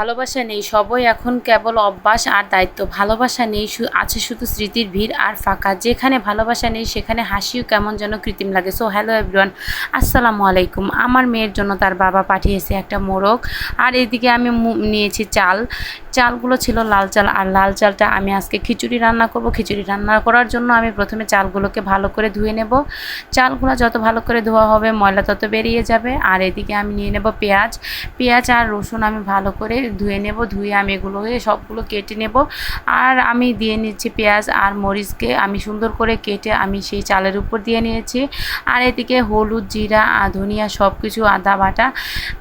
ভালোবাসা নেই, সবই এখন কেবল অভ্যাস আর দায়িত্ব। ভালোবাসা নেই আছে শুধু স্মৃতির ভিড় আর ফাঁকা। যেখানে ভালোবাসা নেই, সেখানে হাসিও কেমন যেন কৃত্রিম লাগে। সো হ্যালো এভরিওয়ান আসসালামু আলাইকুম। আমার মেয়ের জন্য তার বাবা পাঠিয়েছে একটা মোরগ। আর এদিকে আমি নিয়েছি চাল। চালগুলো ছিল লাল চাল। আর লাল চালটা আমি আজকে খিচুড়ি রান্না করব। খিচুড়ি রান্না করার জন্য আমি প্রথমে চালগুলোকে ভালো করে ধুয়ে নেব। চালগুলো যত ভালো করে ধোয়া হবে, ময়লা তত বেরিয়ে যাবে। আর এদিকে আমি নিয়ে নেব পেঁয়াজ। পেঁয়াজ আর রসুন আমি ভালো করে ধুয়ে নেব, ধুয়ে আমি এগুলো সবগুলো কেটে নেব। আর আমি দিয়ে নিচ্ছি পেঁয়াজ আর মরিচকে। আমি সুন্দর করে কেটে আমি সেই চালের উপর দিয়ে নিয়েছি। আর এদিকে হলুদ, জিরা আর ধনিয়া সব কিছু আদা বাটা,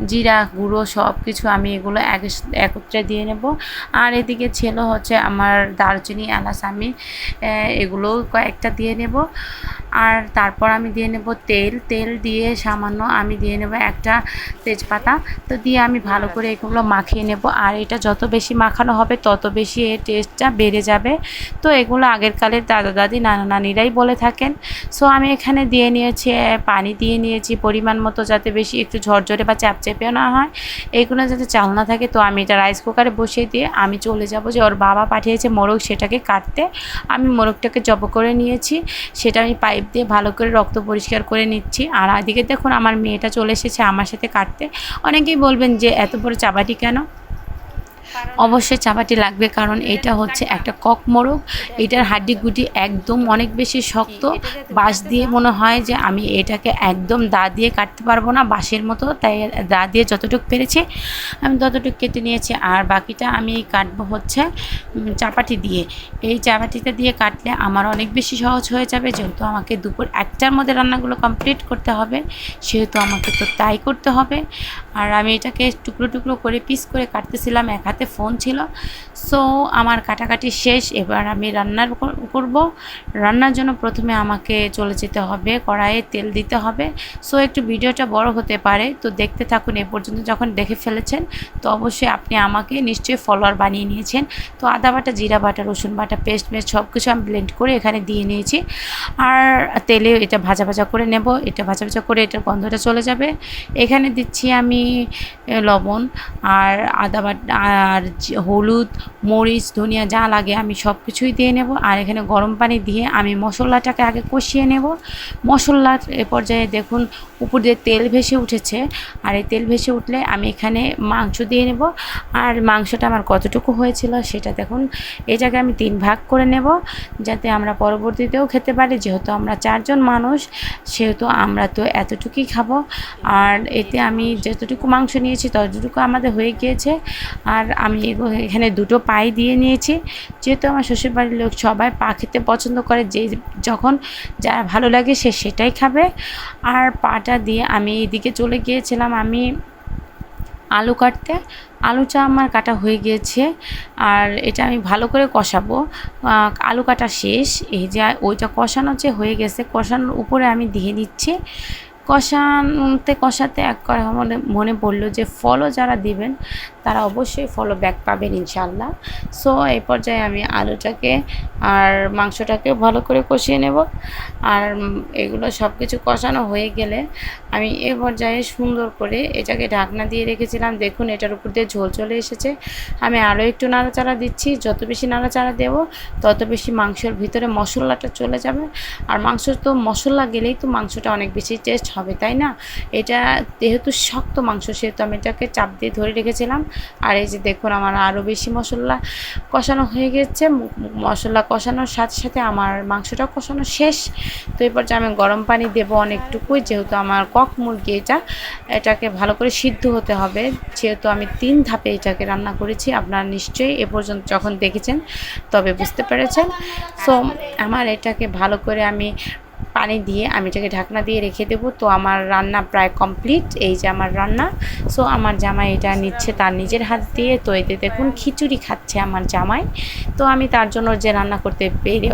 জিরা গুঁড়ো সব কিছু আমি এগুলো এক একত্রে দিয়ে নেব। আর এদিকে ছিল হচ্ছে আমার দারচিনি, এলাচ আমি এগুলো কয়েকটা দিয়ে নেব। আর তারপর আমি দিয়ে নেব তেল। তেল দিয়ে সামান্য আমি দিয়ে নেব একটা তেজপাতা। তো দিয়ে আমি ভালো করে এগুলো মাখিয়ে নেব। আর এটা যত বেশি মাখানো হবে, তত বেশি এর টেস্টটা বেড়ে যাবে। তো এগুলো আগের কালের দাদা দাদি, নানা নানিরাই বলে থাকেন। সো আমি এখানে দিয়ে নিয়েছি পানি দিয়ে নিয়েছি পরিমাণ মতো যাতে বেশি একটু ঝরঝরে বা চ্যাপচ্যাপেও না হয়। এইগুলো যাতে চাল না থাকে, তো আমি এটা রাইস কুকারে বসিয়ে দিয়ে আমি চলে যাব যে ওর বাবা পাঠিয়েছে মোরগ সেটাকে কাটতে। আমি মোরগটাকে জব করে নিয়েছি, সেটা আমি পাইপ দিয়ে ভালো করে রক্ত পরিষ্কার করে নিচ্ছি। আর আদিকে দেখুন, আমার মেয়েটা চলে এসেছে আমার সাথে কাটতে। অনেকেই বলবেন যে, এত বড় চাবাটি কেন? অবশ্যই চাপাটি লাগবে, কারণ এটা হচ্ছে একটা কক মোরগ। এটার হাড্ডি গুটি একদম অনেক বেশি শক্ত। বাঁশ দিয়ে মনে হয় যে আমি এটাকে একদম দা দিয়ে কাটতে পারব না, বাঁশের মতো। তাই দা দিয়ে যতটুকু পেরেছি, আমি ততটুকু কেটে নিয়েছি। আর বাকিটা আমি কাটবো হচ্ছে চাপাটি দিয়ে। এই চাপাটিটা দিয়ে কাটলে আমার অনেক বেশি সহজ হয়ে যাবে, যেহেতু আমাকে দুপুর একটার মধ্যে রান্নাগুলো কমপ্লিট করতে হবে, সেহেতু আমাকে তো তাই করতে হবে। আর আমি এটাকে টুকরো টুকরো করে পিস করে কাটতেছিলাম, এক হাতে ফোন ছিল। সো আমার কাটাকাটি শেষ। এবার আমি রান্নার কর- করব। রান্নার জন্য প্রথমে আমাকে চলে যেতে হবে, কড়াইয়ে তেল দিতে হবে। সো একটু ভিডিওটা বড় হতে পারে। তো দেখতে থাকুন, এ পর্যন্ত যখন দেখে ফেলেছেন, তো অবশ্যই আপনি আমাকে নিশ্চয়ই ফলোয়ার বানিয়ে নিয়েছেন। তো আদা বাটা, জিরা বাটা, রসুন বাটা পেস্ট মেস্ট সব কিছু আমি ব্লেন্ড করে এখানে দিয়ে নিয়েছি। আর তেলে এটা ভাজা ভাজা করে নেব। এটা ভাজা ভাজা করে এটার গন্ধটা চলে যাবে। এখানে দিচ্ছি আমি লবণ আর আদা বাটা আর হলুদ, মরিচ, ধনিয়া যা লাগে আমি সব কিছুই দিয়ে নেব। আর এখানে গরম পানি দিয়ে আমি মশলাটাকে আগে কষিয়ে নেব। মশলার এ পর্যায়ে দেখুন উপর দিয়ে তেল ভেসে উঠেছে। আর এই তেল ভেসে উঠলে আমি এখানে মাংস দিয়ে নেব। আর মাংসটা আমার কতটুকু হয়েছিল সেটা দেখুন। জায়গায় আমি তিন ভাগ করে নেব যাতে আমরা পরবর্তীতেও খেতে পারি। যেহেতু আমরা চারজন মানুষ, সেহেতু আমরা তো এতটুকুই খাব। আর এতে আমি যতটুকু মাংস নিয়েছি ততটুকু আমাদের হয়ে গিয়েছে। আর আমি এখানে দুটো পাই দিয়ে নিয়েছি। যেহেতু আমার শ্বশুরবাড়ির লোক সবাই পা খেতে পছন্দ করে, যে যখন যার ভালো লাগে সে সেটাই খাবে। আর পাটা দিয়ে আমি এদিকে চলে গিয়েছিলাম আমি আলু কাটতে। আলুটা আমার কাটা হয়ে গিয়েছে, আর এটা আমি ভালো করে কষাবো। আলু কাটা শেষ, এই যে ওইটা কষানো যে হয়ে গেছে, কষানোর উপরে আমি দিয়ে দিচ্ছি। কষাতে কষাতে এক কথা মনে মনে পড়ল যে ফলও যারা দিবেন, তারা অবশ্যই ফলো ব্যাক পাবেন ইনশাল্লাহ সো এই পর্যায়ে আমি আলুটাকে আর মাংসটাকেও ভালো করে কষিয়ে নেব। আর এগুলো সব কিছু কষানো হয়ে গেলে আমি এ পর্যায়ে সুন্দর করে এটাকে ঢাকনা দিয়ে রেখেছিলাম। দেখুন, এটার উপর দিয়ে ঝোল চলে এসেছে। আমি আরও একটু নাড়াচাড়া দিচ্ছি। যত বেশি নাড়াচাড়া দেব, তত বেশি মাংসের ভিতরে মশলাটা চলে যাবে। আর মাংস তো মশলা গেলেই তো মাংসটা অনেক বেশি টেস্ট হবে, তাই না? এটা যেহেতু শক্ত মাংস, সেহেতু আমি এটাকে চাপ দিয়ে ধরে রেখেছিলাম। আর এই যে দেখুন, আমার আরও বেশি মশলা কষানো হয়ে গেছে। মশলা কষানোর সাথে সাথে আমার মাংসটা কষানো শেষ। তো এই যে আমি গরম পানি দেবো অনেকটুকুই, যেহেতু আমার কক মুরগি এটা, এটাকে ভালো করে সিদ্ধ হতে হবে। যেহেতু আমি তিন ধাপে এটাকে রান্না করেছি, আপনারা নিশ্চয়ই এ পর্যন্ত যখন দেখেছেন, তবে বুঝতে পেরেছেন। সো, আমার এটাকে ভালো করে আমি পানি দিয়ে আমি এটাকে ঢাকনা দিয়ে রেখে দেব। তো আমার রান্না প্রায় কমপ্লিট, এই যে আমার রান্না। সো আমার জামাই এটা নিচ্ছে তার নিজের হাত দিয়ে। তো এতে দেখুন খিচুড়ি খাচ্ছে আমার জামাই। তো আমি তার জন্য যে রান্না করতে পেরে